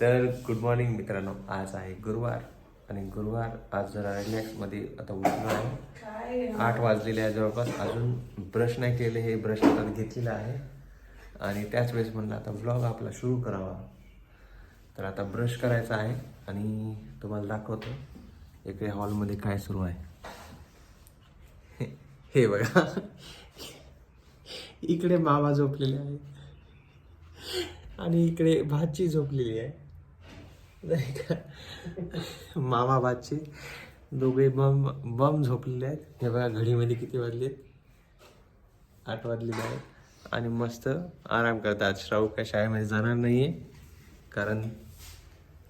तर good morning मित्रांनो. आज आहे गुरुवार आणि गुरुवार आज जरा रिलॅक्समध्ये आता उठलो आहे. आठ वाजलेले आहे जवळपास. अजून ब्रश नाही केले हे ब्रश आता घेतलेलं आहे. आणि त्याच वेळेस म्हणलं आता ब्लॉग आपला सुरू करावा. तर आता ब्रश करायचा आहे आणि तुम्हाला दाखवतो. इकडे हॉलमध्ये काय सुरू आहे. हे बघा. इकडे मामा झोपलेले आहे आणि इकडे भाची झोपलेली आहे. नाही का? मामा भाची दोघे बम बम झोपलेले आहेत. हे बघा घडीमध्ये किती वाजलेत आठ वाजलेले आहेत आणि मस्त आराम करतात. श्राऊ काय शाळेमध्ये जाणार नाही आहे कारण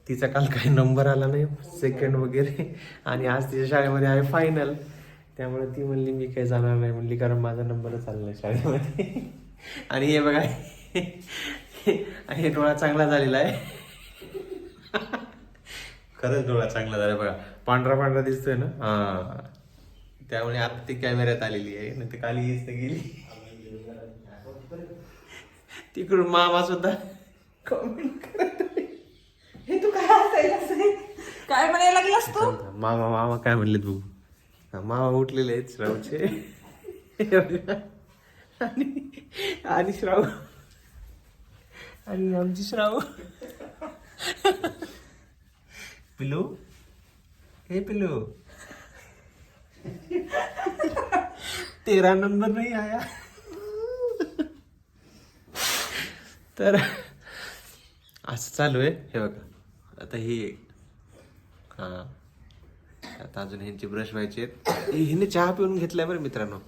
तिचा काल काही नंबर आला नाही. सेकंड वगैरे. आणि आज तिच्या शाळेमध्ये आहे फायनल त्यामुळे ती म्हणली मी काही जाणार नाही. म्हणली कारण माझा नंबरच आला नाही शाळेमध्ये. आणि हे बघा हे डोळा चांगला झालेला आहे. खरंच डोळा चांगला झाला बघा. पांढरा पांढरा दिसतोय ना? हा. त्यामुळे आता ती कॅमेऱ्यात आलेली आहे. ना ती खाली येत गेली. तिकडून मामा सुद्धा कमेंट करत. हे तू काय हसायला असं? काय म्हणायला लागलास तू? मामा मामा काय म्हणलेत बघू. हा, मामा उठलेले आहेत श्रावचे आणि आणि श्राव आणि आमची श्राव पिलू हे पिलू तेरा नंबर नाही आया तर असं चालू आहे हे बघा आता ही हा आता अजून ह्यांची ब्रश व्हायचे आहेत हिने चहा पिऊन घेतलाय बरं मित्रांनो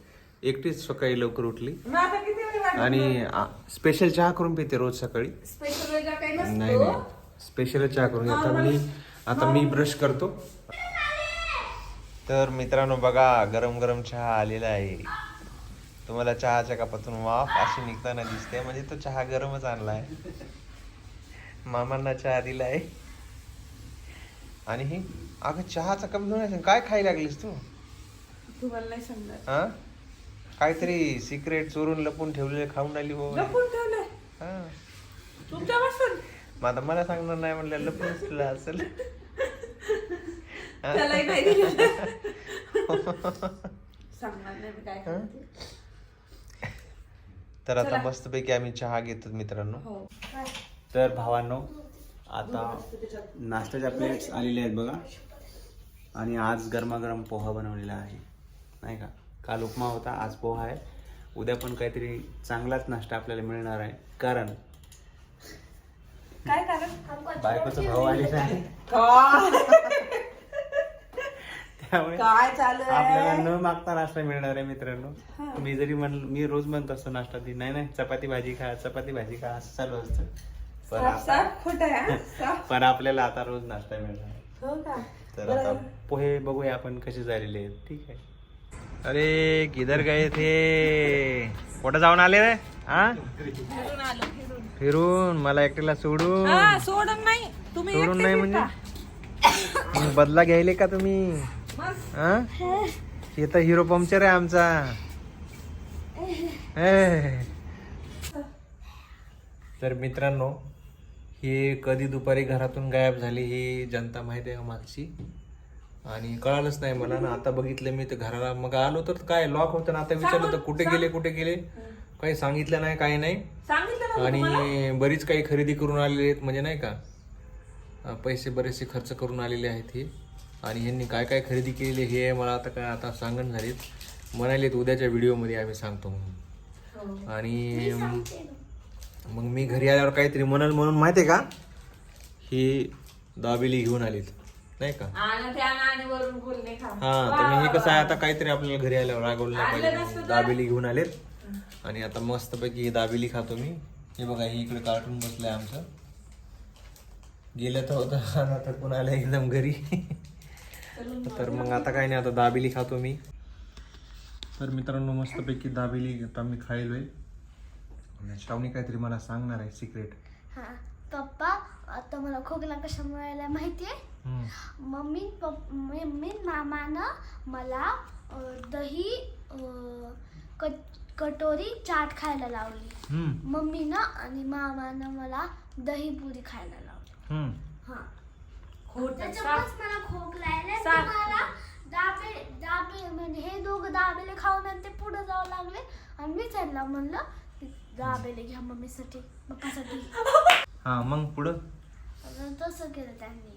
एकटीच सकाळी लवकर उठली आणि स्पेशल चहा करून पिते रोज सकाळी स्पेशल वेगळा काही नाही नाही स्पेशल चहा करून आता मी आता मी ब्रश करतो. तर मित्रांनो बघा गरम गरम चहा आलेला आहे. तुम्हाला चहाच्या कपातून वाफ अशी निघताना दिसते. म्हणजे तो चहा गरमच आणलाय. मामांना चहा दिलाय. आणि ही अगं चहाचा कप घेऊन. काय खायला लागलीस तू? तुम्हाला नाही हा? काहीतरी सिक्रेट चोरून लपून ठेवलेले खाऊन आली हो लपून ठेवलंय? हा. तुमच्यापासून? मग आता मला सांगणार नाही म्हणलं लपून तुला असेल. त्यालाही नाही दिलं सांगणार नाही मी काय करते. तर आता मस्तपैकी आम्ही चहा घेतो मित्रांनो. हो. तर भावांनो आता नाश्त्याच्या प्लेट्स आलेले आहेत बघा. आणि आज गरमागरम पोहा बनवलेला आहे. नाही का? काल उपमा होता आज पोहा आहे. उद्या पण काहीतरी चांगलाच नाश्ता आपल्याला मिळणार आहे. कारण काय कारण? बायकोचा भाऊ आहे. काय त्यामुळे काय? चालू आपल्याला आहे न मागता नाश्ता मिळणार आहे मित्रांनो. मी जरी म्हण मी रोज म्हणत असतो नाश्ता ती नाही नाही चपाती भाजी खा चपाती भाजी खा असं चालू असतं. पण साफ आता साफ खोट आहे हा? साफ पण आपल्याला आता रोज नाश्ता मिळणार आहे. हो का? तर आता पोहे बघूया आपण कसे झालेले आहेत. ठीक आहे. अरे किधर गए थे. कुठं जाऊन आले रे? हा? फिरून आलो फिरून. फिरून मला एकट्याला सोडून. हा सोडून नाही. तुम्ही सोडून एकटे नाही म्हणजे? फिरता. मग बदला घ्यायले का तुम्ही? मग? हा? हे तर हिरो पंक्चर आहे आमचा. ए. तर मित्रांनो ही कधी दुपारी घरातून गायब झाली ही जनता माहिती आहे का मागची? आणि कळालंच नाही मला. ना आता बघितलं मी तर घराला मग आलो तर काय लॉक होतं ना आता विचारलं तर कुठे गेले कुठे गेले? काही सांगितलं नाही काही नाही. आणि बरीच काही खरेदी करून आलेले आहेत म्हणजे नाही का? पैसे बरेचसे खर्च करून आलेले आहेत हे. आणि यांनी काय काय खरेदी केलेली हे मला आता काय आता सांगण झालीत. म्हणालेत उद्याच्या व्हिडिओमध्ये आम्ही सांगतो म्हणून. आणि अं, मग मी घरी आल्यावर काहीतरी म्हणाल म्हणून माहिती आहे का? ही दाबेली घेऊन आलीत. नाही का? आणि त्या आणि वरून बोलणे खा. हा तर मी हे कसं आहे आता काहीतरी आपल्याला घरी आल्यावर रागवलं पाहिजे दाबेली घेऊन आलेत. आणि आता मस्तपैकी दाबेली खातो मी. हे बघा ही इकडे कार्टून बसलंय आमचं. गेलं तर होतं आता कोण आलं एकदम घरी. तर मग. आता काही नाही आता दाबेली खातो मी. तर मित्रांनो मस्तपैकी दाबेली आता मी खायलोय. श्रावणी काहीतरी मला सांगणार आहे सिक्रेट हा पप्पा आता मला खोकला कशामुळे आला माहितीये? मम्मी मम्मी मामानं मला दही कटोरी चाट खायला लावली. मम्मीनं आणि मामानं मला दही पुरी खायला लावली. हम्म. हा. खोट त्याच्यामुळेच मला. तुम्हाला दाबे दाबे म्हणजे हे दोघं दाबेले खाऊन आणि ते पुढे जावं लागले. आणि मी त्यांना म्हणलं दाबेले घ्या मम्मीसाठी पप्पासाठी हा मग पुढं? तसं केलं त्यांनी.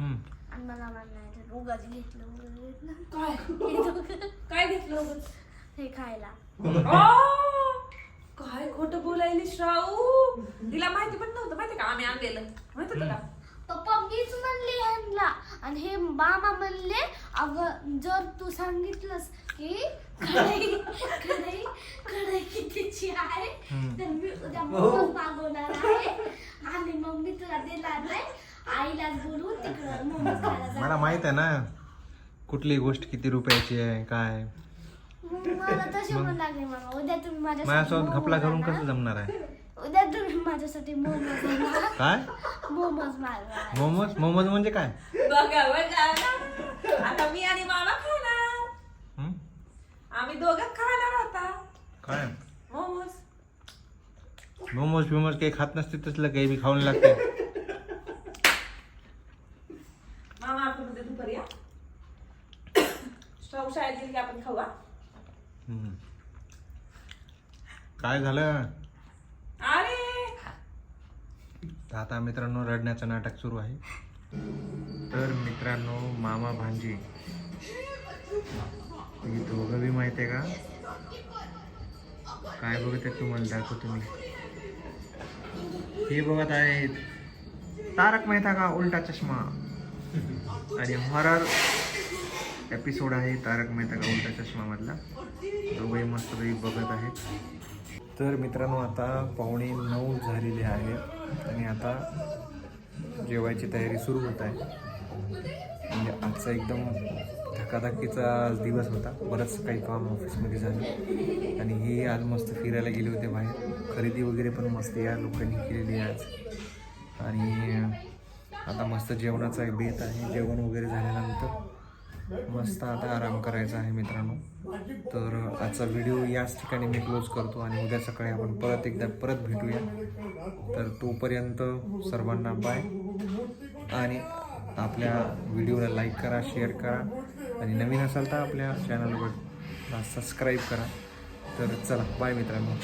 आणि मला म्हणायचं उगाच घेतलं उगाच घेतलं. काय? हे दोघं काय घेतलं उगाच? हे खायला. आ! काय खोट बोलायली श्राऊ तिला माहिती पण नव्हतं माहिती का? आम्ही आणलेलं. माहीत होतं का? पप्पा मीच म्हणले ह्यांना. आणि हे मामा म्हणले अगं जर तू सांगितलंस की कढई कढई कढई कितीची आहे तर मी उद्या मोमोज मागवणार आहे. आणि मग मी तुला देणार नाही. आईलाच बोलवून मला माहीत आहे ना कुठली गोष्ट किती रुपयाची आहे काय? मग मला तसे म्हणू लागले मामा उद्या तुम्ही माझ्यासाठी माझ्यासोबत घपला मोमोज करून. कसं जमणार आहे? उद्या तुम्ही माझ्यासाठी मोमोज. काय? मोमोज मोमोज? मोमोज म्हणजे काय? बघा बघा. ना. आता मी आणि मामा खाणार. हम्म? आम्ही दोघं खाणार आता. काय? मोमोज. मोमोज बिमोज काही खात नसते तसलं काही बी खाऊन लागते मामा आपण उद्या दुपारी या श्राऊ शाळेत गेली की आपण खाऊ हा? हम्म. काय झालं? तर आता मित्रांनो रडण्याचं नाटक सुरू आहे. तर मित्रांनो मामा भांजी. दोघं बी माहिती आहे का? काय बघत आहेत तुम्हाला दाखवतो मी. हे बघत आहेत. तारक मेहता का उलटा चष्मा? आणि हॉरर एपिसोड आहे तारक मेहता का उलटा चष्मा मधला दोघंही मस्त बघत आहेत तर मित्रांनो आता पावणे नऊ झालेले आहेत आणि आता जेवायची तयारी सुरू होत आहे. म्हणजे आजचा एकदम धकाधकीचा दिवस होता. बरंच काही काम ऑफिसमध्ये झालं आणि हे आज मस्त फिरायला गेले होते बाहेर. खरेदी वगैरे पण मस्त या लोकांनी केलेली आज. आणि आता मस्त जेवणाचा बेत आहे. जेवण वगैरे झाल्यानंतर मस्त आता आराम करायचा आहे मित्रांनो. तर आजचा व्हिडिओ याच ठिकाणी मी क्लोज करतो आणि उद्या सकाळी आपण परत एकदा परत भेटूया. तर तोपर्यंत सर्वांना बाय आणि आपल्या व्हिडिओला लाईक करा शेअर करा. आणि नवीन असाल तर आपल्या चॅनलवर सबस्क्राईब करा. तर चला बाय मित्रांनो.